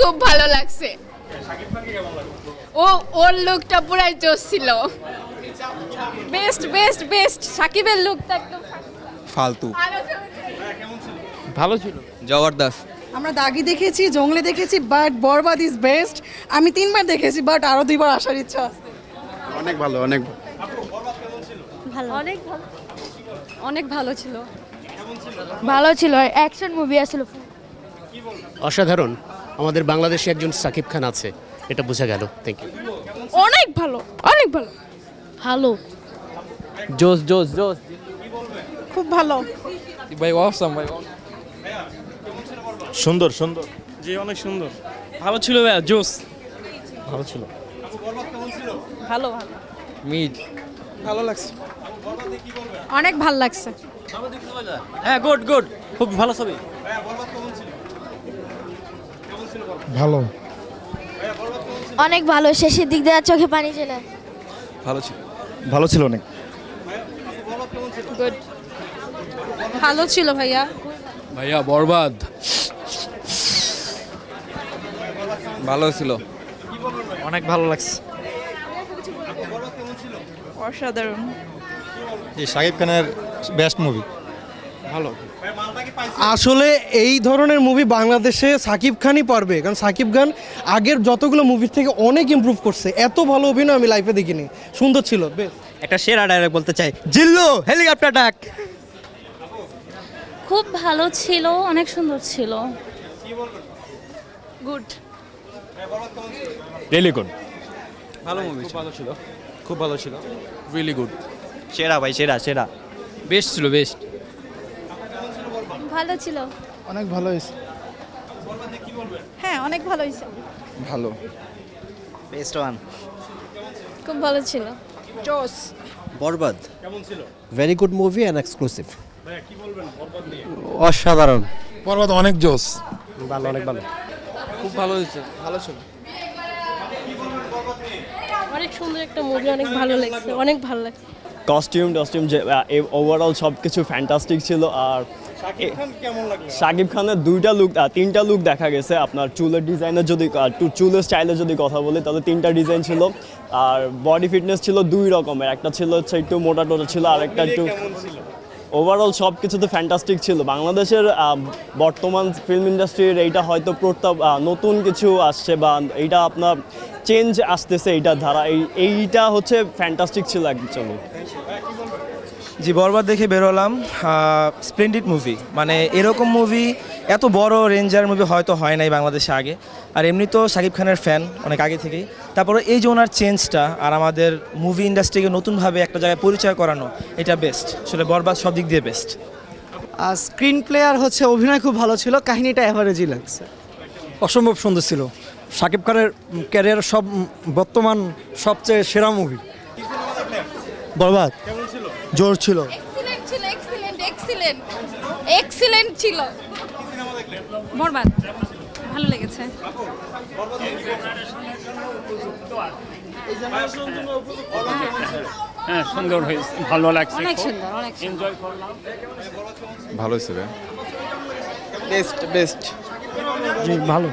খুব ভালো লাগছে। ও ওর লুকটা পুরাই জোস ছিল বেস্ট বেস্ট বেস্ট সাকিবের লুকটা একদম ফালতু। ভালো ছিল। জবরদস্ত। আমরা দাগি দেখেছি জঙ্গলে দেখেছি বাট বরবাদ ইজ বেস্ট আমি তিনবার দেখেছি বাট আরও দুইবার আসার ইচ্ছা আছে। অনেক ভালো অনেক ভালো। অনেক ভালো। অনেক ভালো ছিল। ভালো ছিল। অ্যাকশন মুভি আসলে। অসাধারণ। আমাদের বাংলাদেশে একজন সাকিব খান আছে এটা বোঝা গেল। থ্যাংক ইউ অনেক ভালো অনেক ভালো। ভালো। জোস জোস জোস। খুব ভালো। ভাই অসাম ভাই। সুন্দর সুন্দর। জি অনেক সুন্দর। ভালো ছিল ভাইয়া জোস। ভালো ছিল। ভালো ভালো। মিট ভালো লাগছে। অনেক ভালো লাগছে। হ্যাঁ গুড গুড খুব ভালো ছবি। ভালো। অনেক ভালো শেষের দিক দিয়ে চোখে পানি চলে। ভালো ছিল ভালো ছিল অনেক। ভালো ছিল ভাইয়া। ভাইয়া বরবাদ। ভালো ছিল। অনেক ভালো লাগছে। অসাধারণ। জি শাকিব খানের বেস্ট মুভি আসলে এই ধরনের মুভি বাংলাদেশে সাকিব খানই পারবে কারণ সাকিব খান আগের যতগুলো মুভির থেকে অনেক ইমপ্রুভ করছে। এত ভালো অভিনয় আমি লাইফে দেখিনি। সুন্দর ছিল বেশ। একটা সেরা ডায়লগ বলতে চাই। জিল্লো হেলিকপ্টার ডাক। খুব ভালো ছিল অনেক সুন্দর ছিল। গুড রিয়েলি গুড ভালো মুভি ভালো ছিল। খুব ভালো ছিল। রিয়েলি গুড সেরা ভাই সেরা সেরা। বেস্ট ছিল বেস্ট ভালো ছিল? অনেক ভালো হয়েছে। হ্যাঁ অনেক ভালো হয়েছে। ভালো। বেস্ট ওয়ান খুব ভালো ছিল। জোস Borbaad. Very good movie and exclusive কি বলবেন? বরবাদ নিয়ে। অসাধারণ। পর্বত অনেক জোস। ভালো অনেক ভালো। খুব ভালো হয়েছে। ভালো ছিল। অনেক সুন্দর একটা মুভি অনেক ভালো লাগছে অনেক ভালো লাগছে। কস্টিউম টস্টিউম যে ওভারঅল সব কিছু ফ্যান্টাস্টিক ছিল আর শাকিব খানের দুইটা লুক তিনটা লুক দেখা গেছে। আপনার চুলের ডিজাইনের যদি চুলের স্টাইলের যদি কথা বলি তাহলে তিনটা ডিজাইন ছিল। আর বডি ফিটনেস ছিল দুই রকমের। একটা ছিল হচ্ছে একটু মোটা টোটা ছিল আর একটা একটু ওভারঅল সব কিছুতে ফ্যান্টাস্টিক ছিল। বাংলাদেশের বর্তমান ফিল্ম ইন্ডাস্ট্রির এইটা হয়তো প্রত্যাব নতুন কিছু আসছে বা এইটা আপনার চেঞ্জ আসতেছে এইটার ধারা। এই এইটা হচ্ছে ফ্যান্টাস্টিক ছিল অ্যাকচুয়ালি জি বরবাদ দেখে বেরোলাম স্প্লেন্ডিড মুভি। মানে এরকম মুভি এত বড় রেঞ্জার মুভি হয়তো হয় নাই বাংলাদেশে আগে। আর এমনি তো শাকিব খানের ফ্যান অনেক আগে থেকেই। তারপরে এই যে ওনার চেঞ্জটা আর আমাদের মুভি ইন্ডাস্ট্রিকে নতুনভাবে একটা জায়গায় পরিচয় করানো এটা বেস্ট আসলে বরবাদ সব দিক দিয়ে বেস্ট আর স্ক্রিন প্লেয়ার হচ্ছে অভিনয় খুব ভালো ছিল কাহিনীটা অ্যাভারেজই লাগছে। অসম্ভব সুন্দর ছিল। শাকিব খানের ক্যারিয়ার সব বর্তমান সবচেয়ে সেরা মুভি বরবাদ। জোর ছিল। এক্সিলেন্ট ছিল এক্সিলেন্ট এক্সিলেন্ট এক্সিলেন্ট ছিল। বরবাদ ভালো লেগেছে। হ্যাঁ সুন্দর হয়েছে ভালো লাগছে অনেক সুন্দর অনেক সুন্দর। ভালো হয়েছে বেস্ট বেস্ট জি ভালো।